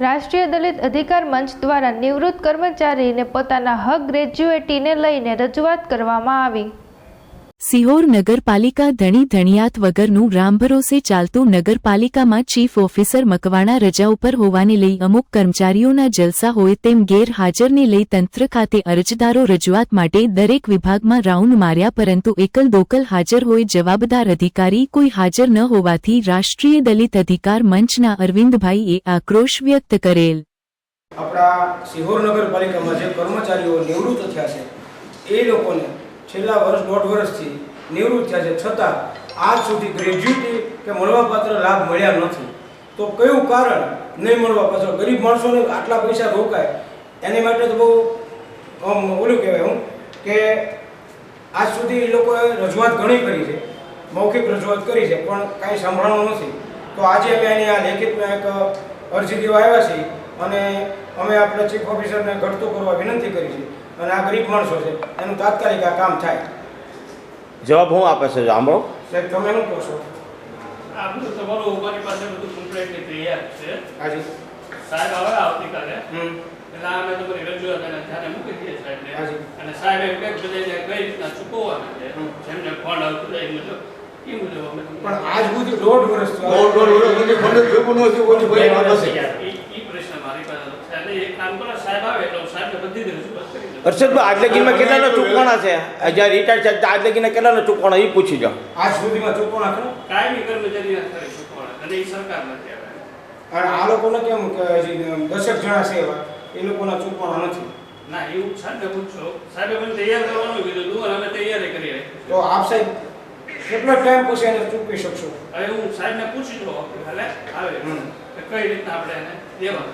રાષ્ટ્રીય દલિત અધિકાર મંચ દ્વારા નિવૃત્ત કર્મચારીને પોતાના હક ગ્રેજ્યુએટીને લઈને રજૂઆત કરવામાં આવી. સિહોર નગરપાલિકા ધણી ધણિયાત વગરનું રામભરોસે ચાલતું નગરપાલિકામાં ચીફ ઓફિસર મકવાણા રજા ઉપર હોવાને લઈ અમુક કર્મચારીઓના જલસા હોય તેમ ગેરહાજરને લઈ તંત્ર ખાતે અરજદારો રજૂઆત માટે દરેક વિભાગમાં રાઉન્ડ માર્યા પરંતુ એકલ દોકલ હાજર હોય જવાબદાર અધિકારી કોઈ હાજર ન હોવાથી રાષ્ટ્રીય દલિત અધિકાર મંચના અરવિંદભાઈએ આક્રોશ વ્યક્ત કરેલ. આપણા સિહોર નગરપાલિકામાં જે કર્મચારીઓ નિવૃત્ત થયા છે, એ લોકોને છેલ્લા વર્ષ દોઢ વર્ષથી નિવૃત્ત થયા છે. છતાં આજ સુધી ગ્રેજ્યુટી કે મળવાપાત્ર લાભ મળ્યા નથી. તો કયું કારણ નહીં મળવાપાત્ર ગરીબ માણસોને આટલા પૈસા રોકાય, એની માટે તો બહુ ઓલું કહેવાય હું, કે આજ સુધી એ લોકોએ રજૂઆત ઘણી કરી છે, મૌખિક રજૂઆત કરી છે, પણ કાંઈ સાંભળવાનું નથી. તો આજે અમે એની આ લેખિતમાં એક અરજી દેવા આવ્યા છીએ અને અમે આપણા ચીફ ઓફિસરને ઘટતું કરવા વિનંતી કરી છે. અને આ ગરીબ માણસો છે. એનું તાત્કાલિક આ કામ થાય. જવાબ હું આપે છે? સાંભળો. સાહેબ તમે શું કહો છો? આ બધું તમારું મારી પાસે બધું કમ્પ્લેટલી તૈયાર છે. હાજી. સાહેબ આવે આવતીકાલે. હમ. એટલે અમે તમારી રજૂઆત અને ધ્યાને મૂકી દઈએ સાહેબને. હાજી. અને સાહેબ એમ કે બધાને કઈ રીતના ચૂકવવાના છે? હમ. જેમને ફંડ આવતું જાય મુજબ. એ મુજબ અમે પણ આજ સુધી દોઢ વર્ષ દોઢ દોઢ વર્ષ કોઈ પાસે હર્ષદભાઈ ગીરમાં કેટલાના ચૂકવાના છે? જ્યારે રિટાયર છે કેટલાના ચૂકવાના એ પૂછી જાઓ. આજ સુધીમાં ચૂકવણા ખરા? કાયમી કર્મચારીના ચૂકવવાના અને એ સરકાર નથી અને આ લોકોને કેમ દસેક જણા છે એવા એ લોકોના ચૂકવણા નથી? ના એવું સાહેબને પૂછો. સાહેબે મને તૈયાર કરવાનું કીધું અને અમે તૈયારી કરી તો આપ સાહેબ કેટલો ટાઈમ પછી એને ચૂકવી શકશો. હવે હું સાહેબને પૂછી જો હાલે આવે. કઈ રીતના આપણે એને દેવા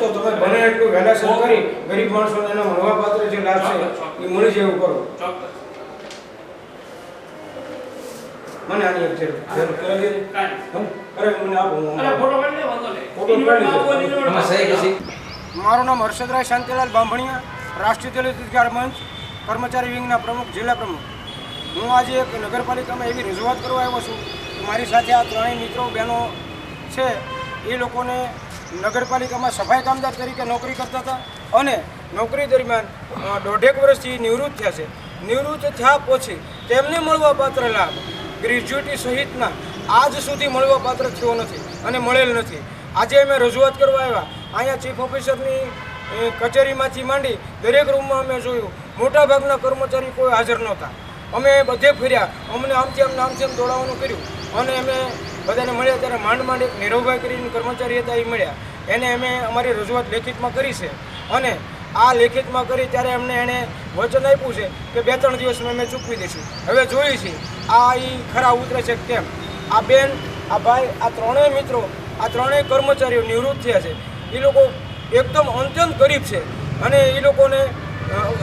તો તમે બને એટલું વહેલાસર કરી ગરીબ માણસોને એનો મળવાપાત્ર જે લાભ છે એ મળી જાય એવું કરો. મને આની એક જરૂર કરી. અરે મને આપો અરે ફોટો પાડી લે વાંધો નહીં. ફોટો પાડી ઇન્વર્ટમાં આપો, મારું નામ હર્ષદરાય શાંતિલાલ બાંભણિયા રાષ્ટ્રીય દલિત અધિકાર મંચ કર્મચારી વિંગના પ્રમુખ જિલ્લા પ્રમુખ. હું આજે એક નગરપાલિકામાં એવી રજૂઆત કરવા આવ્યો છું મારી સાથે આ ત્રણેય મિત્રો, બહેનો છે, એ લોકોને નગરપાલિકામાં સફાઈ કામદાર તરીકે નોકરી કરતા હતા અને નોકરી દરમિયાન દોઢેક વર્ષથી નિવૃત્ત થયા છે. નિવૃત્ત થયા પછી તેમને મળવાપાત્ર લાભ ગ્રેજ્યુટી સહિતના આજ સુધી મળવાપાત્ર થયો નથી અને મળેલ નથી. આજે અમે રજૂઆત કરવા આવ્યા. અહીંયા ચીફ ઓફિસરની કચેરીમાંથી માંડી દરેક રૂમમાં અમે જોયું. મોટાભાગના કર્મચારી કોઈ હાજર નહોતા. અમે બધે ફર્યા. અમને આમ નામ આમ દોડાવવાનું કર્યું. અને અમે બધાને મળ્યા ત્યારે માંડ માંડ એક નીરવભાઈ કરીને કર્મચારી હતા એ મળ્યા. એને અમે અમારી રજૂઆત લેખિતમાં કરી છે. અને આ લેખિતમાં કરી ત્યારે અમને એણે વચન આપ્યું છે કે બે ત્રણ દિવસમાં અમે ચૂકવી દઈશું. હવે જોઈએ છીએ આ એ ખરા ઉતરે છે કેમ? આ બેન, આ ભાઈ, આ ત્રણેય મિત્રો, આ ત્રણેય કર્મચારીઓ નિવૃત્ત થયા છે. એ લોકો એકદમ અત્યંત ગરીબ છે. અને એ લોકોને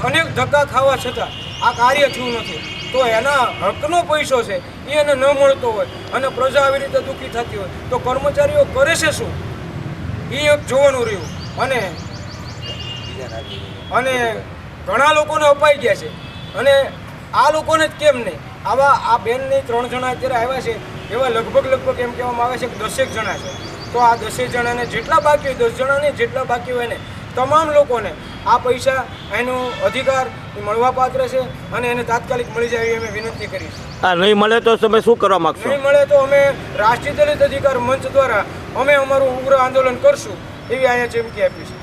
અનેક ધક્કા ખાવા છતાં આ કાર્ય થયું નથી. તો એના હકનો પૈસો છે, એ એને ન મળતો હોય અને પ્રજા આવી રીતે દુઃખી થતી હોય, તો કર્મચારીઓ કરે છે શું? એ એક જોવાનું રહ્યું. અને અને ઘણા લોકોને અપાઈ ગયા છે. અને આ લોકોને જ કેમ નહીં? આવા આ બેનની ત્રણ જણા અત્યારે આવ્યા છે, એવા લગભગ લગભગ એમ કહેવામાં આવે છે કે દસેક જણા છે. તો આ દસેક જણાને જેટલા બાકી હોય, દસ જણાને જેટલા બાકી હોય એને તમામ લોકોને આ પૈસા એનો અધિકાર એ મળવાપાત્ર છે અને એને તાત્કાલિક મળી જાય એવી અમે વિનંતી કરી છે આ નહીં મળે તો તમે શું કરવા માગશો? નહીં મળે તો અમે રાષ્ટ્રીય દલિત અધિકાર મંચ દ્વારા અમે અમારું ઉગ્ર આંદોલન કરશું એવી અહીંયા ચીમકી આપી છે.